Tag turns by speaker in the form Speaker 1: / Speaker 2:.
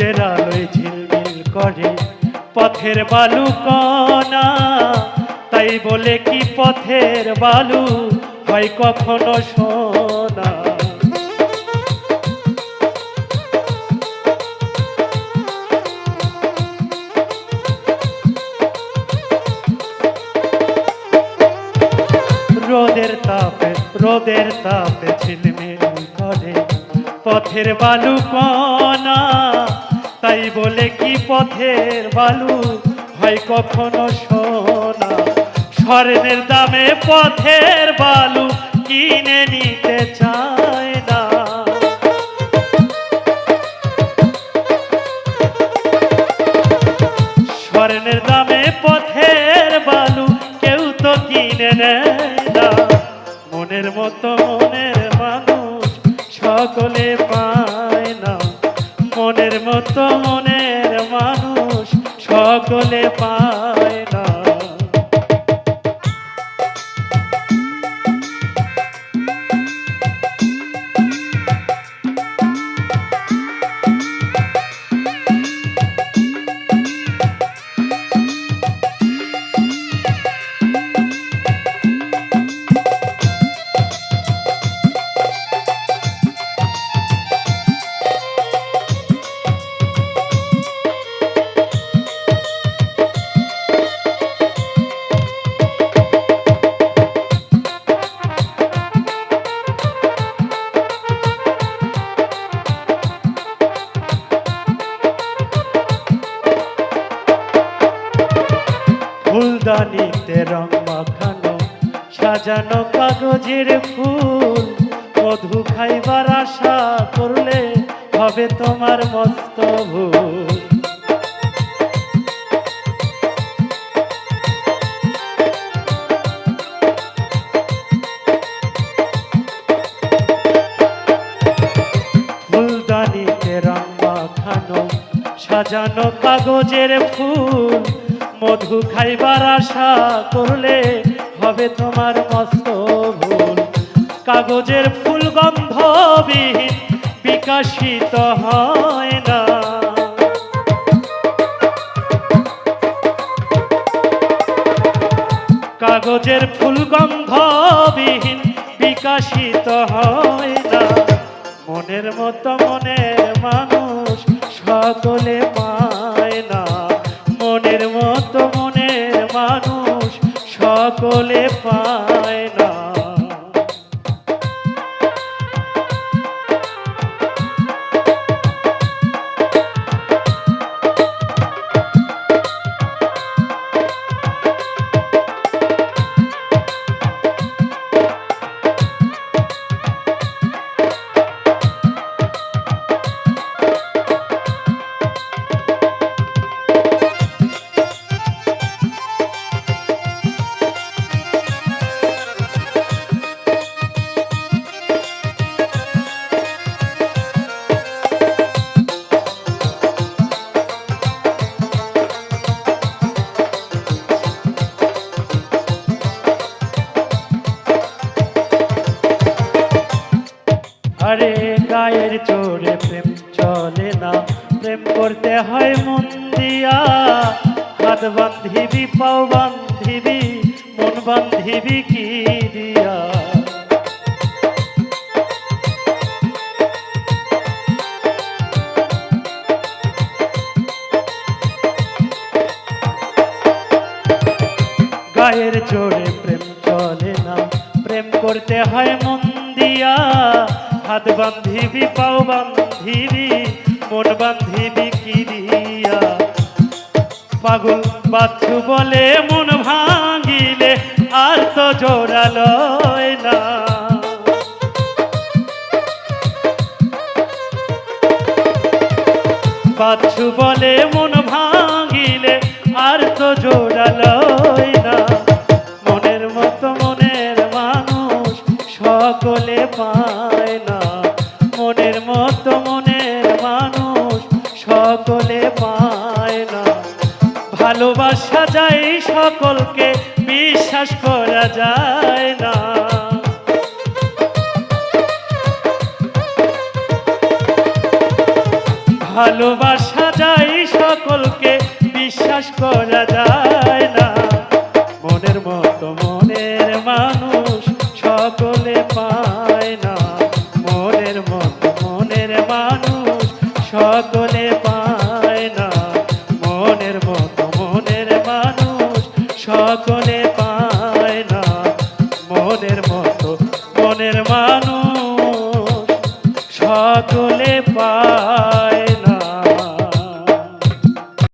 Speaker 1: সূর্যের আলোয় ঝিলমিল করে। পথের বালু কণা তাই বলে কি পথের বালু হয় কখনো সোনা? রোদের তাপে রোদের তাপে ঝিলমিল করে। পথের বালু কণা তাই বলে কি পথের বালু? হয় কখনো সোনা? স্বর্ণের দামে পথের বালু কিনে নিতে চায় না। স্বর্ণের দামে পথের বালু কেউ তো কিনে নেয় না। মনের মতো মনের মানুষ সকলে না মতো মনের মানুষ সকলে পায় সাজানো কাগজের ফুল, মধু খাইবার আশা করলে হবে তোমার মস্ত ভুল। ফুলদানিতে রং সাজানো কাগজের ফুল, মধু খাইবার আশা করলে হবে তোমার মস্ত ভুল কাগজের ফুল গন্ধবিহীন, বিকাশিত হয় না। কাগজের ফুল গন্ধবিহীন, বিকাশিত হয় না। মনের মতো মনে মানুষ, সকলে পায় সকলে পায় না। আরে গায়ের চোরে প্রেম চলে না। প্রেম করতে হয় মন দিয়া। হাত বান্ধিবি, পাও বান্ধিবি, মন বান্ধিবি কি দিয়া? গায়ের জোরে প্রেম চলে না। প্রেম করতে হয় মন দিয়া। হাত বান্ধিবি, পাও বান্ধিবি, মন বান্ধিবি কি দিয়া? পাগল বাচ্চু বলে, মন ভাঙিলে আর তো জোড়ালয় না। বাচ্চু বলে, মন ভাঙিলে আর তো জোড়ালয় না। ভালোবাসা যায়, সকলকে বিশ্বাস করা যায় না। ভালোবাসা যায়, সকলকে বিশ্বাস করা যায় না। মনের মতো মনের মানুষ